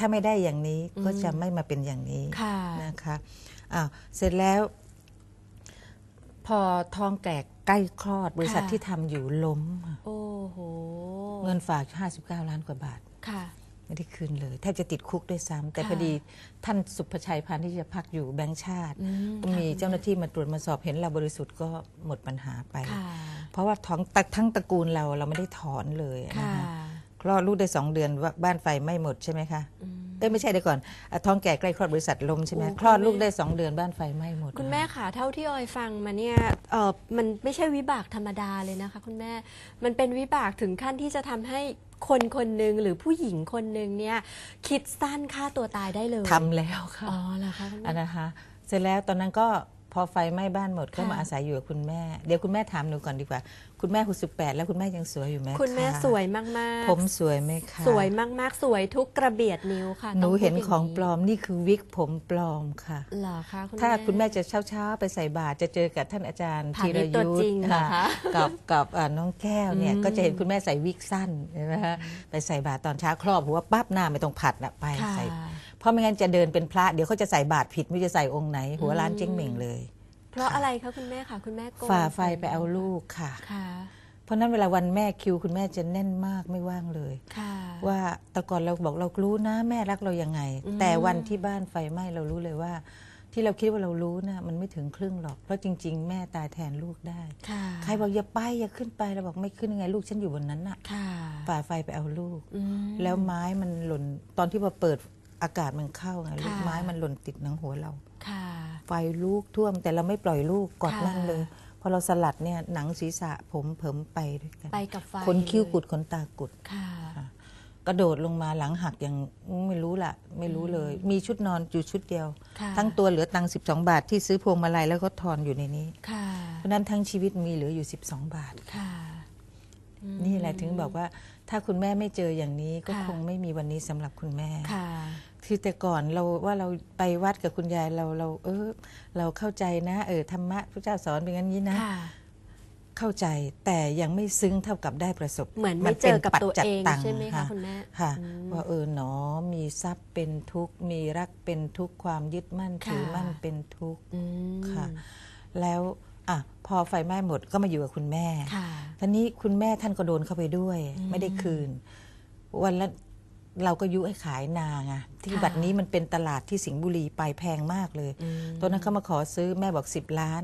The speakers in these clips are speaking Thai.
ถ้าไม่ได้อย่างนี้ก็อืมจะไม่มาเป็นอย่างนี้ค่ะนะคะอ้าวเสร็จแล้ว พอท้องแก่ใกล้คลอดบริษัทค่ะที่ทำอยู่ล้ม โอ้โห เงินฝาก 59 ล้านกว่าบาท ค่ะ ไม่ได้คืนเลย แทบจะติดคุกด้วยซ้ำแต่ค่ะพอดีท่านสุภชัยพานที่จะพักอยู่แบงค์ชาติอืมก็มีค่ะเจ้าหน้าที่มาตรวจมาสอบเห็นเราบริสุทธิ์ก็หมดปัญหาไปค่ะเพราะว่าท้องตทั้งตระกูลเราเราไม่ได้ถอนเลยนะค่ะคะค ลอดลูกได้สองเดือนว่าบ้านไฟไหม้หมดใช่ไหมคะอืมเอ้ยไม่ใช่เดี๋ยวก่อนอะท้องแก่ใกล้คลอดบริษัทล้มใช่ไหมโอ้คลอดคุณแม่ลูกได้สองเดือนบ้านไฟไหม้หมด คุณแม่ค่ะเท่าที่ออยฟังมาเนี่ยเออมันไม่ใช่วิบากธรรมดาเลยนะคะ คุณแม่มันเป็นวิบากถึงขั้นที่จะทำให้คนคนหนึ่งหรือผู้หญิงคนหนึ่งเนี่ยคิดสั้นฆ่าตัวตายได้เลยทำแล้วค่ะอ๋อเหรอคะคุณอันแม่นะคะเสร็จแล้วตอนนั้นก็พ อไฟไหม้บ้านหมดก็ค่ะมาอาศัยอยู่กับคุณแม่ เดี๋ยวคุณแม่ถามหนูก่อนดีกว่า คุณแม่คุณสิบแปดแล้วคุณแม่ยังสวยอยู่ไหมคุณแม่ะสวยมากๆ ผมสวยไหมคะสวยมากๆ สวยทุกกระเบียดนิ้วค่ะหนูต้พูดเห็นของย่าปลอมนี่คือวิกผมปลอมค่ะเหรอคะคุณถ้าคุณแม่จะเช้าเช้าๆไปใส่บาตรจะเจอกับท่านอาจารย์ผ่านธีรนี้ตัวยุทจริงธ์เหรอคะกับกับอ่าน้องแก้วเนี่ยอืมก็จะเห็นคุณแม่ใส่วิกสั้นเห็นไหมฮะไปใส่บาตรตอนเช้าครอบหัวปั๊บหน้าไม่ต้องผัดนะไปค่ะใส่เพราะไม่งั้นจะเดินเป็นพระเดี๋ยวเขาจะใส่บาตรผิดไม่รู้จะใส่องค์ไหน หัวร้านเจ๊งเหม่งเลย เพราะอะไรคะคุณแม่ค่ะคุณแม่โกนฝ่าไฟไปเอาลูกค่ะ ค่ะ เพราะฉะนั้นเวลาวันแม่คิวคุณแม่จะแน่นมากไม่ว่างเลย ค่ะ ว่าแต่ก่อนเราบอกเรารู้นะ แม่รักเรายังไง อืม แต่วันที่บ้านไฟไหม้เรารู้เลยว่า ที่เราคิดว่าเรารู้นะมันไม่ถึงครึ่งหรอก เพราะจริง ๆ แม่ตายแทนลูกได้ ค่ะใครบอกอย่าไปอย่าขึ้นไปเราบอกไม่ขึ้นยังไงลูกฉันอยู่บนนั้นน่ะค่ะฝ่าไฟไปเอาลูก อืมแล้วไม้มันหล่นตอนที่พอเปิด อากาศมันเข้าไงลูกค่ะไม้มันหล่นติดหนังหัวเราค่ะไฟลูกท่วมแต่เราไม่ปล่อยลูกกอดค่ะนั่นเลยพอเราสลัดเนี่ยหนังศีรษะผมเผิมไปด้วยกันไปกับไฟขนคิ้วเลยกุดขนตากุดค่ะกระโดดลงมาหลังหักอย่างไม่รู้ละไม่รู้เลย มีชุดนอนอยู่ชุดเดียวค่ะทั้งตัวเหลือตังค์12บาทที่ซื้อพวงมาลัยแล้วก็ทอนอยู่ในนี้ค่ะเพราะฉะนั้นทั้งชีวิตมีเหลืออยู่12บาทค่ะอืมนี่แหละถึงบอกว่า ถ้าคุณแม่ไม่เจออย่างนี้ก็ค่ะคงไม่มีวันนี้สำหรับคุณแม่ค่ะคือแต่ก่อนเราว่าเราไปวัดกับคุณยายเราเรา เออ เราเข้าใจนะเออธรรมะพระเจ้าสอนเป็นอย่างนี้นะค่ะเข้าใจแต่ยังไม่ซึ้งเท่ากับได้ประสบ เหมือนไม่เจอกับตัวเองปัจจัตตัใช่ไหมคะคุณแม่ค่ะอืมว่าเออหนอมีทรัพย์เป็นทุกข์ มีรักเป็นทุกข์ ความยึดมั่นค่ะถือมั่นเป็นทุกข์อืมค่ะ แล้ว อะพอไฟไหม้หมดก็มาอยู่กับคุณแม่ค่ะทีนี้คุณแม่ท่านก็โดนเข้าไปด้วยอืมไม่ได้คืน วันละเราก็ยุให้ขายนาไงที่ค่ะบัดนี้มันเป็นตลาดที่สิงห์บุรีไปแพงมากเลยอืมตอนนั้นเขามาขอซื้อแม่บอกสิบล้าน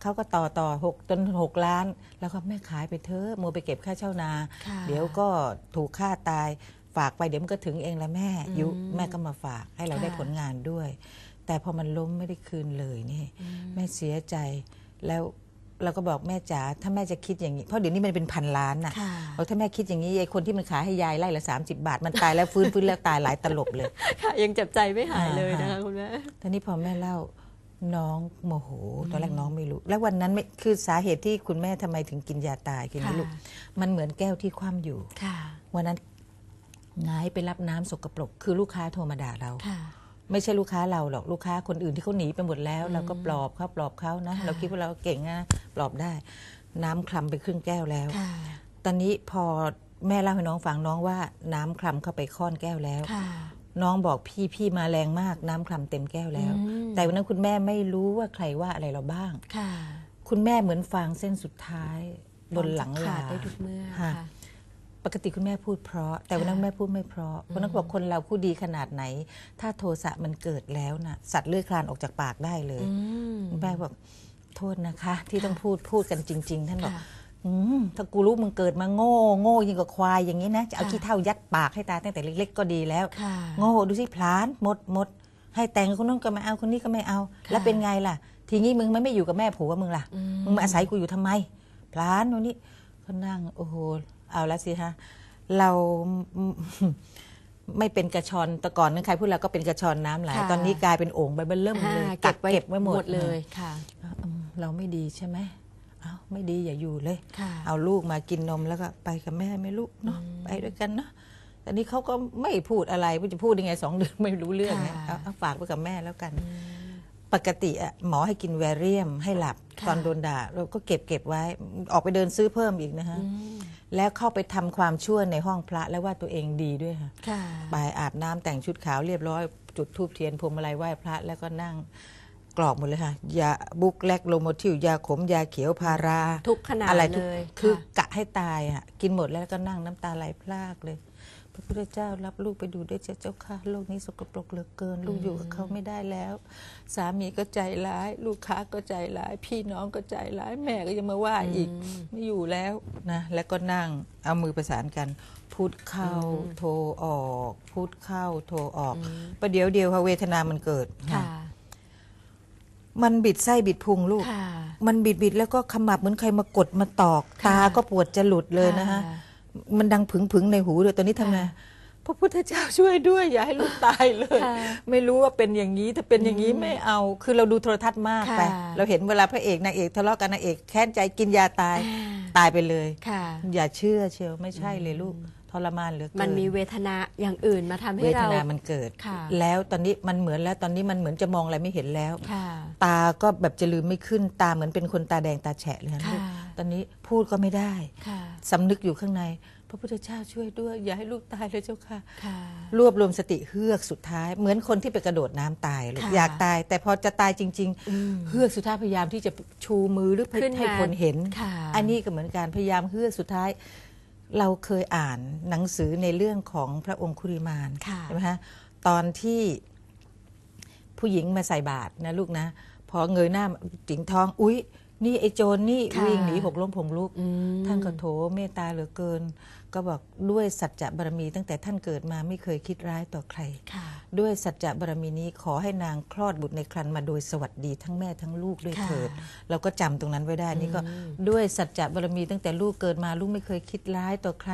เขาก็ต่อต่อหกจนหกล้าน แล้วก็แม่ขายไปเถอะมัวไปเก็บค่าเช่านาค่ะเดี๋ยวก็ถูกฆ่าตายฝากไปเดี๋ยวมันก็ถึงเองละแม่อืมยุแม่ก็มาฝากให้เราค่ะได้ผลงานด้วย แต่พอมันล้มไม่ได้คืนเลยนี่อืมแม่เสียใจ แล้วเราก็บอกแม่จ๋าถ้าแม่จะคิดอย่างนี้เพราะเดี๋ยวนี้มันเป็นพันล้านน่ะค่ะเอาถ้าแม่คิดอย่างนี้ไอ้คนที่มันขายให้ยายไล่ละ 30 บาท มันตายแล้วฟื้นฟื้นแล้วตายหลายตลบเลย ค่ะ ยังเจ็บใจไม่หายเลยอ่านะคะฮะคุณแม่ ตอนนี้พอแม่เล่าน้องโมโหตอนแรกน้องไม่รู้ แล้ววันนั้นไม่คือสาเหตุที่คุณแม่ทำไมถึงกินยาตายกินนี้ค่ะลูกมันเหมือนแก้วที่คว่ำอยู่ ค่ะ วันนั้นนายไปรับน้ำสกปรก คือลูกค้าโทรมาด่าเรา ค่ะ ไม่ใช่ลูกค้าเราหรอกลูกค้าคนอื่นที่เขาหนีไปหมดแล้ว เราก็ปลอบเขาปลอบเขานะค่ะเราคิดว่าเราเก่งนะปลอบได้ น้ำคลำไปครึ่งแก้วแล้วค่ะตอนนี้พอแม่เล่าให้น้องฟังน้องว่าน้ำคลำเข้าไปค่อนแก้วแล้วค่ะน้องบอกพี่พี่มาแรงมากน้ำคลำเต็มแก้วแล้วอืมแต่วันนั้นคุณแม่ไม่รู้ว่าใครว่าอะไรเราบ้างค่ะ คุณแม่เหมือนฟางเส้นสุดท้ายบนหลังขาลาดได้ทุกเมื่อค่ะค่ะ ปกติคุณแม่พูดเพราะ แต่วันนั้นค่ะแม่พูดไม่เพราะเพราะนั้นบอกคนเราพูดดีขนาดไหน ถ้าโทสะมันเกิดแล้วนะ่ะสัตว์เลือดคลานออกจากปากได้เลยอืมแม่บอกโทษนะคะ ที่ต้องพูดพูดกันจริง ๆ ท่านบอกค่ะอืมถ้ากูรู้มึงเกิดมาโง่โง่ยิ่งกว่าควายอย่างนี้นะ จะเอาค่ะขี้เท่ายัดปากให้ตายตั้งแต่เล็ก ๆ ก็ดีแล้วค่ะโง่ดูสิพลานหมดหมดให้แต่งกับคนนู้นก็ไม่เอาคนนี้ก็ไม่เอาค่ะแล้วเป็นไงล่ะ ทีนี้มึงไม่ไม่อยู่กับแม่ผัวมึงล่ะอืมมึงมาอาศัยกูอยู่ทำไมพลานวันนี้ก็นั่งโอ้โห เอาละสิฮะเราไม่เป็นกระชอนแต่ก่อนนั้นใครพูดเราก็เป็นกระชอนน้ำไหลค่ะ ตอนนี้กลายเป็นโอ่งใบเบิ้ลเริ่มเลยอ่ากักเก็บไว้หมดเลยค่ะ อืมเราไม่ดีใช่ไหมเอาไม่ดีอย่าอยู่เลย ค่ะ เอาลูกมากินนมแล้วก็ไปกับแม่ไหม่ลูกเนาะไปด้วยกันเนาะแต่นี้เขาก็ไม่พูดอะไรว่าจะพูดยังไงสองเดือนไม่รู้เรื่องไงค่ะ เอาเอาฝากไว้กับแม่แล้วกัน ปกติอะหมอให้กินแวเรียมให้หลับค่ะตอนโดนด่าเราก็เก็บเก็บไว้ออกไปเดินซื้อเพิ่มอีกนะฮะอืมแล้วเข้าไปทำความชั่วในห้องพระแล้วว่าตัวเองดีด้วยค่ะค่ะไปอาบน้ำแต่งชุดขาวเรียบร้อย จุดธูปเทียนพวงมาลัยไหว้พระแล้วก็นั่งกรอกหมดเลยค่ะยาบุกแลกโลโมทิวยาขมยาเขียวพารา ทุกขนาดอะไรทุกเลยคือค่ะกะให้ตายอะกินหมดแล้วก็นั่งน้ำตาไหลพรากเลย พระพุทธเจ้ารับลูกไปดูด้วยเจ้าค่ะโลกนี้สกปรกเหลือเกิน ลูกอยู่กับเขาไม่ได้แล้ว สามีก็ใจร้าย ลูกค้าก็ใจร้าย พี่น้องก็ใจร้ายแม่ก็ยังมาว่าอีกไม่อยู่แล้วนะแล้วก็นั่งเอามือประสานกันพูดเข้าโทรออกพูดเข้าโทรออกประเดี๋ยวเดียวค่ะเวทนามันเกิดค่ะมันบิดไส้บิดพุงลูกค่ะมันบิดบิดแล้วก็ขมับเหมือนใครมากดมาตอกค่ะตาก็ปวดจะหลุดเลยนะฮะค่ มันดังผึงผึงๆในหูเลยตอนนี้ทำไงค่ะพระพุทธเจ้าช่วยด้วย อย่าให้ลูกตายเลยค่ะไม่รู้ว่าเป็นอย่างนี้ถ้าเป็นอย่างนี้ไม่เอา คือเราดูโทรทัศน์มากไปค่ะเราเห็นเวลาพระเอกนางเอกทะเลาะกันนางเอกแค้นใจกินยาตายอ่าตายไปเลยค่ะอย่าเชื่อเชียวไม่ใช่เลยลูกทรมานเหลือเกินมันมีเวทนาอย่างอื่นมาทำเวให้ทเรานามันเกิดค่ะแล้วตอนนี้มันเหมือนแล้วตอนนี้มันเหมือนจะมองอะไรไม่เห็นแล้วค่ะตาก็แบบจะลืมไม่ขึ้นตาเหมือนเป็นคนตาแดงตาแฉะเลยนะค่ะลูก ตอนนี้พูดก็ไม่ได้ค่ะสำนึกอยู่ข้างใน พระพุทธเจ้าช่วยด้วย อย่าให้ลูกตายเลยเจ้าค่ะค่ะรวบรวมสติเฮือกสุดท้าย เหมือนคนที่ไปกระโดดน้ำตายเลยค่ะอยากตาย แต่พอจะตายจริงอืมๆเฮือกสุดท้ายพยายามที่จะชูมือหรือขึ้นมาให้คนเห็นค่ะอันนี้ก็เหมือนการพยายามเฮือกสุดท้ายเราเคยอ่านหนังสือในเรื่องของพระองคุริมานค่ะใช่ไหมฮะตอนที่ผู้หญิงมาใส่บาตรนะลูกนะ พอเงยหน้าจิงท้อง อุ๊ย นี่ไอ้โจรนี่ค่ะวิ่งหนีหกล้มผงลุกอืมท่านก็โถเมตตาเหลือเกิน ก็บอกด้วยสัจจะบารมี ตั้งแต่ท่านเกิดมาไม่เคยคิดร้ายต่อใครค่ะด้วยสัจจะบารมีนี้ขอให้นางคลอดบุตรในครรภ์มาโดยสวัสดีทั้งแม่ทั้งลูกด้วยค่ะเถิด เราก็จำตรงนั้นไว้ได้นี่ก็ด้วยสัจจะบารมีตั้งแต่ลูกเกิดมาลูกไม่เคยคิดร้ายต่อใคร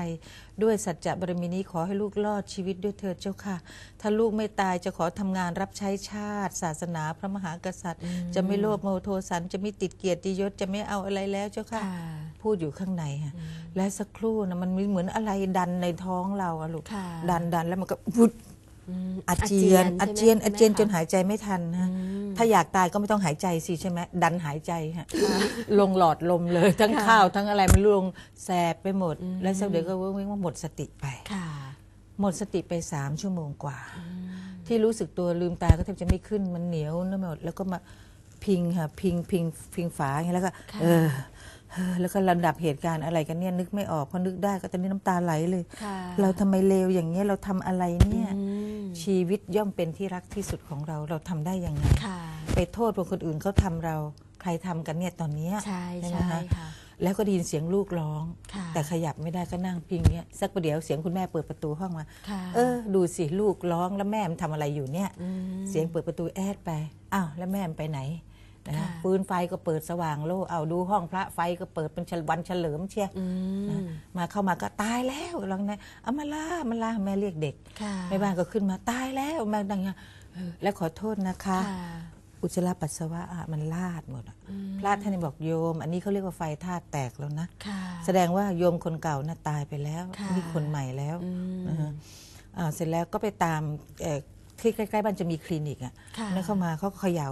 ด้วยสัจจะบารมีนี้ขอให้ลูกรอดชีวิตด้วยเถิดเจ้าค่ะ ถ้าลูกไม่ตายจะขอทำงานรับใช้ชาติ ศาสนาพระมหากษัตริย์ จะไม่โลภโมโหโทสันจะไม่ติดเกียรติยศจะไม่เอาอะไรแล้วเจ้าค่ะค่ะ พูดอยู่ข้างในฮะและสักครู่นะมันมีเหมือนอะไรดันในท้องเราอะลูกค่ะดันดันแล้วมันก็วุดอืมอาเจียนอาใช่ไหมเจียนคุณแม่อาเจียนคะจนหายใจไม่ทันนะถ้าอยากตายก็ไม่ต้องหายใจสิใช่ไหมดันหายใจฮะลงหลอดลมเลยทั้งข้าวทั้งอะไรมันลงแสบไปหมด แล้วสักเดี๋ยวก็เวิ้งวิ่งว่าหมดสติไปค่ะหมดสติไปสามชั่วโมงกว่า ที่รู้สึกตัวลืมตาก็แทบจะไม่ขึ้นมันเหนียวนั่นหมดแล้วก็มาพิงค่ะพิงพิงพิงฝาอย่างนี้แล้วก็ค่ะเออเออ แล้วก็ลำดับเหตุการณ์อะไรกันเนี่ยนึกไม่ออกพอนึกได้ก็ตอนนี้น้ำตาไหลเลยค่ะเราทำไมเลวอย่างเงี้ยเราทำอะไรเนี่ยอืมชีวิตย่อมเป็นที่รักที่สุดของเราเราทำได้ยังไงค่ะไปโทษคนอื่นเขาทำเราใครทำกันเนี่ยตอนเนี้ยใช่ไหมใช่คะค่ะแล้วก็ได้ยินเสียงลูกร้องค่ะแต่ขยับไม่ได้ก็นั่งพิงเนี้ยสักประเดี๋ยวเสียงคุณแม่เปิดประตูห้องมาค่ะเออ ดูสิลูกร้องแล้วแม่มันทำอะไรอยู่เนี่ยมเสียงเปิดประตูแอดไปอ้าวแล้วแม่มันไปไหน นะค่ะปืนไฟก็เปิดสว่างโล่เอาดูห้องพระไฟก็เปิดเป็นวันเฉลิมเชียอืมมาเข้ามาก็ตายแล้วร้องไงเอามาล่ามาล่าแม่เรียกเด็กค่ะแม่บ้านก็ขึ้นมาตายแล้วแม่ดังอย่างเออแล้วขอโทษนะคะค่ะอุจจาระปัสสาวะอะมันลาดหมดอะพระท่านบอกโยม อันนี้เขาเรียกว่าไฟธาตุแตกแล้วนะค่ะแสดงว่าโยมคนเก่าน่ะตายไปแล้วค่ะนี่คนใหม่แล้วอืมนะฮะอ่าเสร็จแล้วก็ไปตามเอ่อที่ใกล้ๆบ้านจะมีคลินิกอะค่ะแล้วเข้ามาเขาก็เขย่า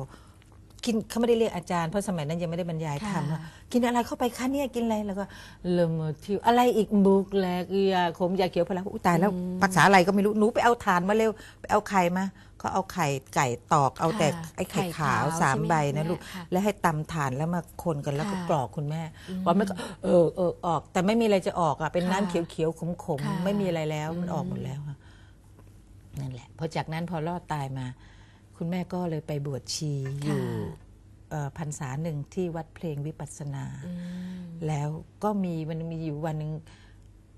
กินเขาไม่ได้เรียกอาจารย์เพราะสมัยนั้นยังไม่ได้บรรยายค่ะธรรมว่ากินอะไรเข้าไปคะเนี่ยกินอะไรแล้วก็เลมทิวอะไรอีกบุกแลกยาขมยาเขียวพลังอุ้ยตายแล้วภาษาอะไรก็ไม่รู้หนูไปเอาถ่านมาเร็วไปเอาไข่มาก็เอาไข่ไก่ตอกเอาแต่ค่ะไอ้ไข่ไข่ขาวขาวสามใช่ไหมใบคุณนะแม่ลูกค่ะแล้วให้ตำถ่านแล้วมาคนกันแล้วก็ค่ะกรอกคุณแม่พอแม่ก็เออเออออก แต่ไม่มีอะไรจะออกอะเป็นน้ำค่ะเขียวๆขมค่ะ ๆไม่มีอะไรแล้วมันออกหมดแล้วค่ะนั่นแหละพอจากนั้นพอรอดตายมา คุณแม่ก็เลยไปบวชชีอยู่เอ่อพรรษาหนึ่งที่วัดเพลงวิปัสสนาอืมแล้วก็มีมันมีอยู่วันหนึ่ง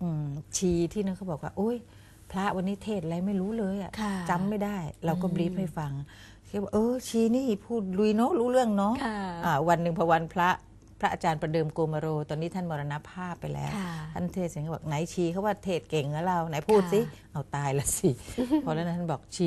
อืมชีที่นั่นเขาบอกว่าโอ้ย พระวันนี้เทศน์อะไรไม่รู้เลยอะค่ะจำไม่ได้ เราก็บรีฟให้ฟังเขาบอกเออชีนี่พูดลุยเนาะรู้เรื่องเนาะค่ะอ่าวันหนึ่งพอวันพระพระอาจารย์ประเดิมโกมโร ตอนนี้ท่านมรณภาพไปแล้วค่ะท่านเทศน์เสร็จก็บอกไหนชีเขาว่าเทศน์เก่งนะเราไหนพูดสิค่ะเอาตายละสิพอแล้วนั้นท่านบอกชี